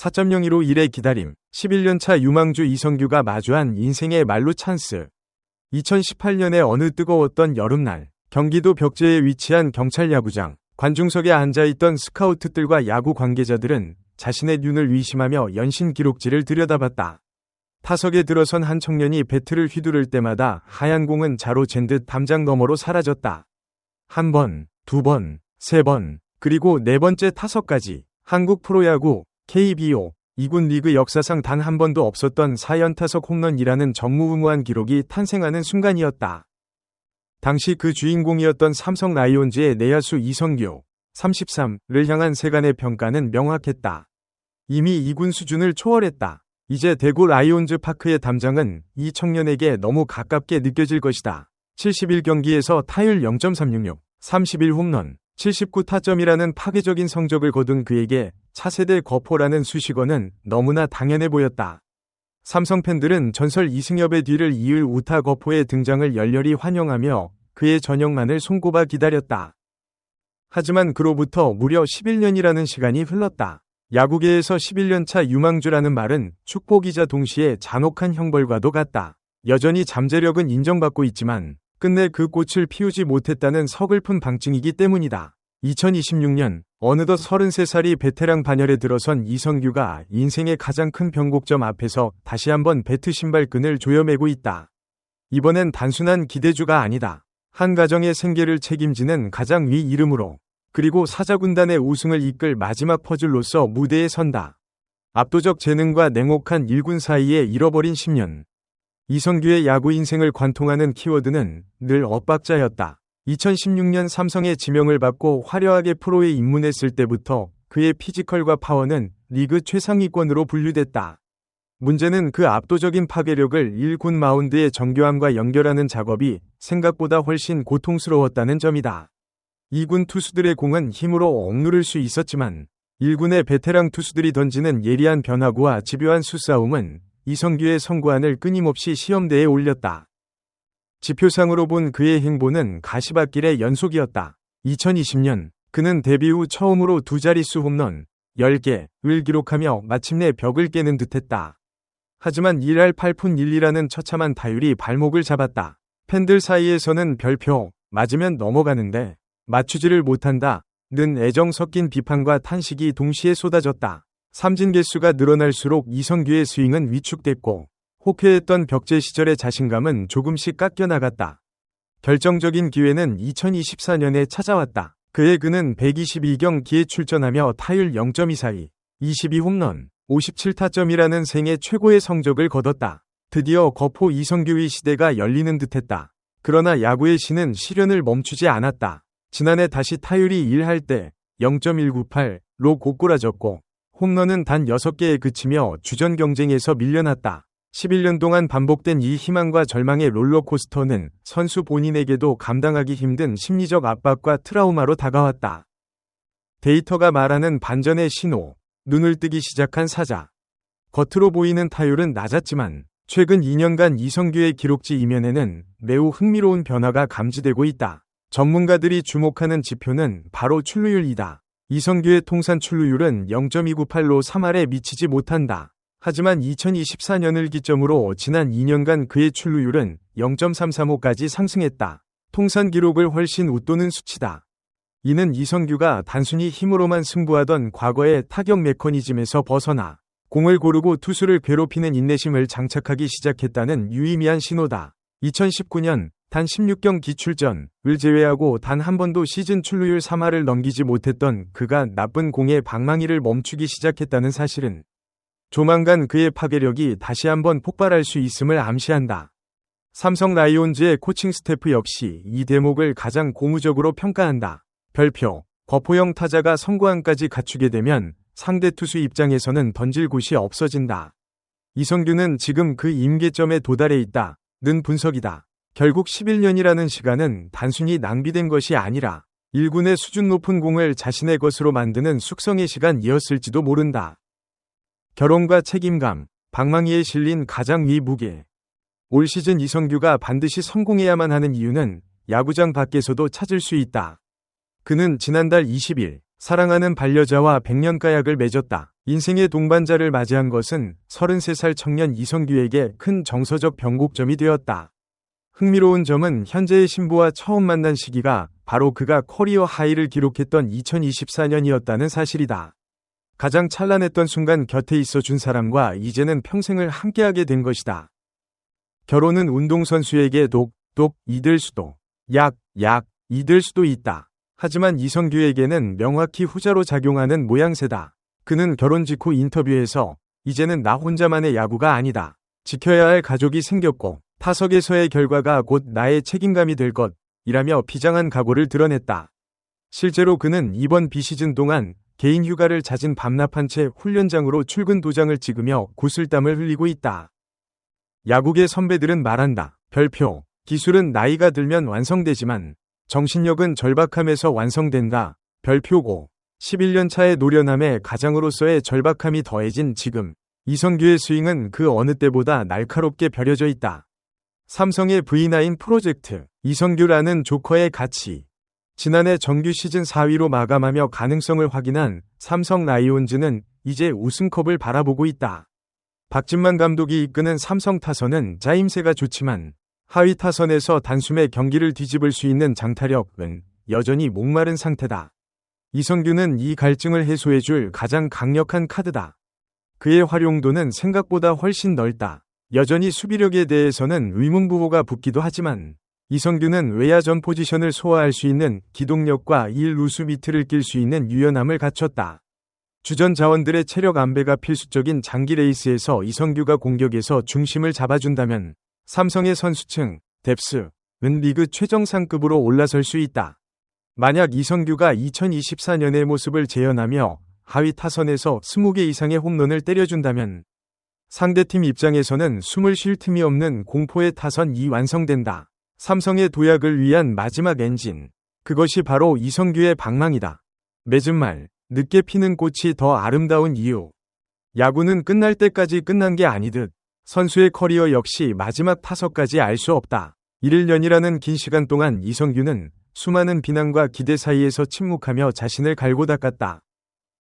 4.02로 1의 기다림, 11년차 유망주 이성규가 마주한 인생의 말로 찬스. 2018년에 어느 뜨거웠던 여름날, 경기도 벽제에 위치한 경찰 야구장, 관중석에 앉아있던 스카우트들과 야구 관계자들은 자신의 눈을 의심하며 연신 기록지를 들여다봤다. 타석에 들어선 한 청년이 배트를 휘두를 때마다 하얀 공은 자로 잰 듯 담장 너머로 사라졌다. 한 번, 두 번, 세 번, 그리고 네 번째 타석까지 한국 프로야구 KBO 2군 리그 역사상 단 한 번도 없었던 4연타석 홈런이라는 전무후무한 기록이 탄생하는 순간이었다. 당시 그 주인공이었던 삼성 라이온즈의 내야수 이성규 33를 향한 세간의 평가는 명확했다. 이미 2군 수준을 초월했다. 이제 대구 라이온즈 파크의 담장은 이 청년에게 너무 가깝게 느껴질 것이다. 71경기에서 타율 0.366, 31 홈런, 79 타점이라는 파괴적인 성적을 거둔 그에게 차세대 거포라는 수식어는 너무나 당연해 보였다. 삼성 팬들은 전설 이승엽의 뒤를 이을 우타 거포의 등장을 열렬히 환영하며 그의 전역만을 손꼽아 기다렸다. 하지만 그로부터 무려 11년이라는 시간이 흘렀다. 야구계에서 11년차 유망주라는 말은 축복이자 동시에 잔혹한 형벌과도 같다. 여전히 잠재력은 인정받고 있지만 끝내 그 꽃을 피우지 못했다는 서글픈 방증이기 때문이다. 2026년 어느덧 33살이 베테랑 반열에 들어선 이성규가 인생의 가장 큰 변곡점 앞에서 다시 한번 배트 신발끈을 조여매고 있다. 이번엔 단순한 기대주가 아니다. 한 가정의 생계를 책임지는 가장 위 이름으로 그리고 사자군단의 우승을 이끌 마지막 퍼즐로서 무대에 선다. 압도적 재능과 냉혹한 일군 사이에 잃어버린 10년. 이성규의 야구 인생을 관통하는 키워드는 늘 엇박자였다. 2016년 삼성의 지명을 받고 화려하게 프로에 입문했을 때부터 그의 피지컬과 파워는 리그 최상위권으로 분류됐다. 문제는 그 압도적인 파괴력을 1군 마운드의 정교함과 연결하는 작업이 생각보다 훨씬 고통스러웠다는 점이다. 2군 투수들의 공은 힘으로 억누를 수 있었지만 1군의 베테랑 투수들이 던지는 예리한 변화구와 집요한 수싸움은 이성규의 성구안을 끊임없이 시험대에 올렸다. 지표상으로 본 그의 행보는 가시밭길의 연속이었다. 2020년 그는 데뷔 후 처음으로 두 자릿수 홈런 10개를 기록하며 마침내 벽을 깨는 듯했다. 하지만 1할 8푼 1리라는 처참한 타율이 발목을 잡았다. 팬들 사이에서는 별표 맞으면 넘어가는데 맞추지를 못한다. 는 애정 섞인 비판과 탄식이 동시에 쏟아졌다. 삼진 개수가 늘어날수록 이성규의 스윙은 위축됐고 호쾌했던 벽제 시절의 자신감은 조금씩 깎여나갔다. 결정적인 기회는 2024년에 찾아왔다. 그의 그는 122경기에 출전하며 타율 0.24위, 22홈런, 57타점이라는 생애 최고의 성적을 거뒀다. 드디어 거포 이성규의 시대가 열리는 듯했다. 그러나 야구의 신은 시련을 멈추지 않았다. 지난해 다시 타율이 1할 때 0.198로 고꾸라졌고 홈런은 단 6개에 그치며 주전 경쟁에서 밀려났다. 11년 동안 반복된 이 희망과 절망의 롤러코스터는 선수 본인에게도 감당하기 힘든 심리적 압박과 트라우마로 다가왔다. 데이터가 말하는 반전의 신호, 눈을 뜨기 시작한 사자. 겉으로 보이는 타율은 낮았지만 최근 2년간 이성규의 기록지 이면에는 매우 흥미로운 변화가 감지되고 있다. 전문가들이 주목하는 지표는 바로 출루율이다. 이성규의 통산 출루율은 0.298로 3할에 미치지 못한다. 하지만 2024년을 기점으로 지난 2년간 그의 출루율은 0.335까지 상승했다. 통산 기록을 훨씬 웃도는 수치다. 이는 이성규가 단순히 힘으로만 승부하던 과거의 타격 메커니즘에서 벗어나 공을 고르고 투수를 괴롭히는 인내심을 장착하기 시작했다는 유의미한 신호다. 2019년 단 16경 기 출전을 제외하고 단 한 번도 시즌 출루율 3할을 넘기지 못했던 그가 나쁜 공의 방망이를 멈추기 시작했다는 사실은 조만간 그의 파괴력이 다시 한번 폭발할 수 있음을 암시한다. 삼성 라이온즈의 코칭 스태프 역시 이 대목을 가장 고무적으로 평가한다. 별표, 거포형 타자가 성구안까지 갖추게 되면 상대 투수 입장에서는 던질 곳이 없어진다. 이성규는 지금 그 임계점에 도달해 있다. 는 분석이다. 결국 11년이라는 시간은 단순히 낭비된 것이 아니라 1군의 수준 높은 공을 자신의 것으로 만드는 숙성의 시간이었을지도 모른다. 결혼과 책임감, 방망이에 실린 가장 위 무게. 올 시즌 이성규가 반드시 성공해야만 하는 이유는 야구장 밖에서도 찾을 수 있다. 그는 지난달 20일 사랑하는 반려자와 100년 가약을 맺었다. 인생의 동반자를 맞이한 것은 33살 청년 이성규에게 큰 정서적 변곡점이 되었다. 흥미로운 점은 현재의 신부와 처음 만난 시기가 바로 그가 커리어 하이를 기록했던 2024년이었다는 사실이다. 가장 찬란했던 순간 곁에 있어 준 사람과 이제는 평생을 함께하게 된 것이다. 결혼은 운동선수에게 독, 독, 이될 수도, 약, 약, 이될 수도 있다. 하지만 이성규에게는 명확히 후자로 작용하는 모양새다. 그는 결혼 직후 인터뷰에서 이제는 나 혼자만의 야구가 아니다. 지켜야 할 가족이 생겼고 타석에서의 결과가 곧 나의 책임감이 될 것이라며 비장한 각오를 드러냈다. 실제로 그는 이번 비시즌 동안 개인 휴가를 잦은 밤낮한 채 훈련장으로 출근 도장을 찍으며 구슬땀을 흘리고 있다. 야구계 선배들은 말한다. 별표. 기술은 나이가 들면 완성되지만 정신력은 절박함에서 완성된다. 별표고. 11년 차의 노련함에 가장으로서의 절박함이 더해진 지금 이성규의 스윙은 그 어느 때보다 날카롭게 벼려져 있다. 삼성의 V9 프로젝트 이성규라는 조커의 가치 지난해 정규 시즌 4위로 마감하며 가능성을 확인한 삼성 라이온즈는 이제 우승컵을 바라보고 있다. 박진만 감독이 이끄는 삼성 타선은 짜임새가 좋지만 하위 타선에서 단숨에 경기를 뒤집을 수 있는 장타력은 여전히 목마른 상태다. 이성규는 이 갈증을 해소해줄 가장 강력한 카드다. 그의 활용도는 생각보다 훨씬 넓다. 여전히 수비력에 대해서는 의문부호가 붙기도 하지만 이성규는 외야전 포지션을 소화할 수 있는 기동력과 1루수 밑을 낄수 있는 유연함을 갖췄다. 주전 자원들의 체력 안배가 필수적인 장기 레이스에서 이성규가 공격에서 중심을 잡아준다면 삼성의 선수층, 뎁스 은 리그 최정상급으로 올라설 수 있다. 만약 이성규가 2024년의 모습을 재현하며 하위 타선에서 20개 이상의 홈런을 때려준다면 상대팀 입장에서는 숨을 쉴 틈이 없는 공포의 타선이 완성된다. 삼성의 도약을 위한 마지막 엔진. 그것이 바로 이성규의 방망이다. 맺은 말, 늦게 피는 꽃이 더 아름다운 이유. 야구는 끝날 때까지 끝난 게 아니듯 선수의 커리어 역시 마지막 타석까지 알 수 없다. 1년이라는 긴 시간 동안 이성규는 수많은 비난과 기대 사이에서 침묵하며 자신을 갈고 닦았다.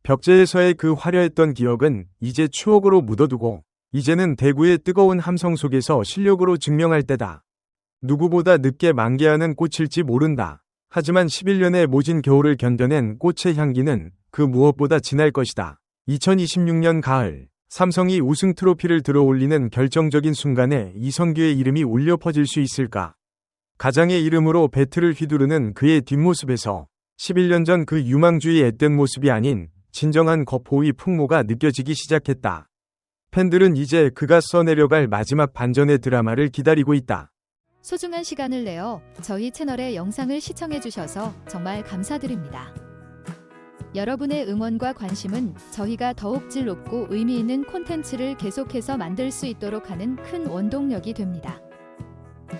벽제에서의 그 화려했던 기억은 이제 추억으로 묻어두고 이제는 대구의 뜨거운 함성 속에서 실력으로 증명할 때다. 누구보다 늦게 만개하는 꽃일지 모른다. 하지만 11년의 모진 겨울을 견뎌낸 꽃의 향기는 그 무엇보다 진할 것이다. 2026년 가을 삼성이 우승 트로피를 들어올리는 결정적인 순간에 이성규의 이름이 울려 퍼질 수 있을까? 가장의 이름으로 배틀을 휘두르는 그의 뒷모습에서 11년 전 그 유망주의 앳된 모습이 아닌 진정한 거포의 풍모가 느껴지기 시작했다. 팬들은 이제 그가 써내려갈 마지막 반전의 드라마를 기다리고 있다. 소중한 시간을 내어 저희 채널의 영상을 시청해 주셔서 정말 감사드립니다. 여러분의 응원과 관심은 저희가 더욱 질 높고 의미 있는 콘텐츠를 계속해서 만들 수 있도록 하는 큰 원동력이 됩니다.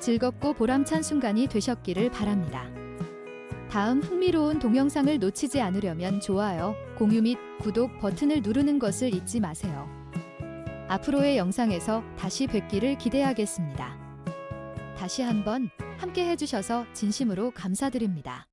즐겁고 보람찬 순간이 되셨기를 바랍니다. 다음 흥미로운 동영상을 놓치지 않으려면 좋아요, 공유 및 구독 버튼을 누르는 것을 잊지 마세요. 앞으로의 영상에서 다시 뵙기를 기대하겠습니다. 다시 한번 함께 해주셔서 진심으로 감사드립니다.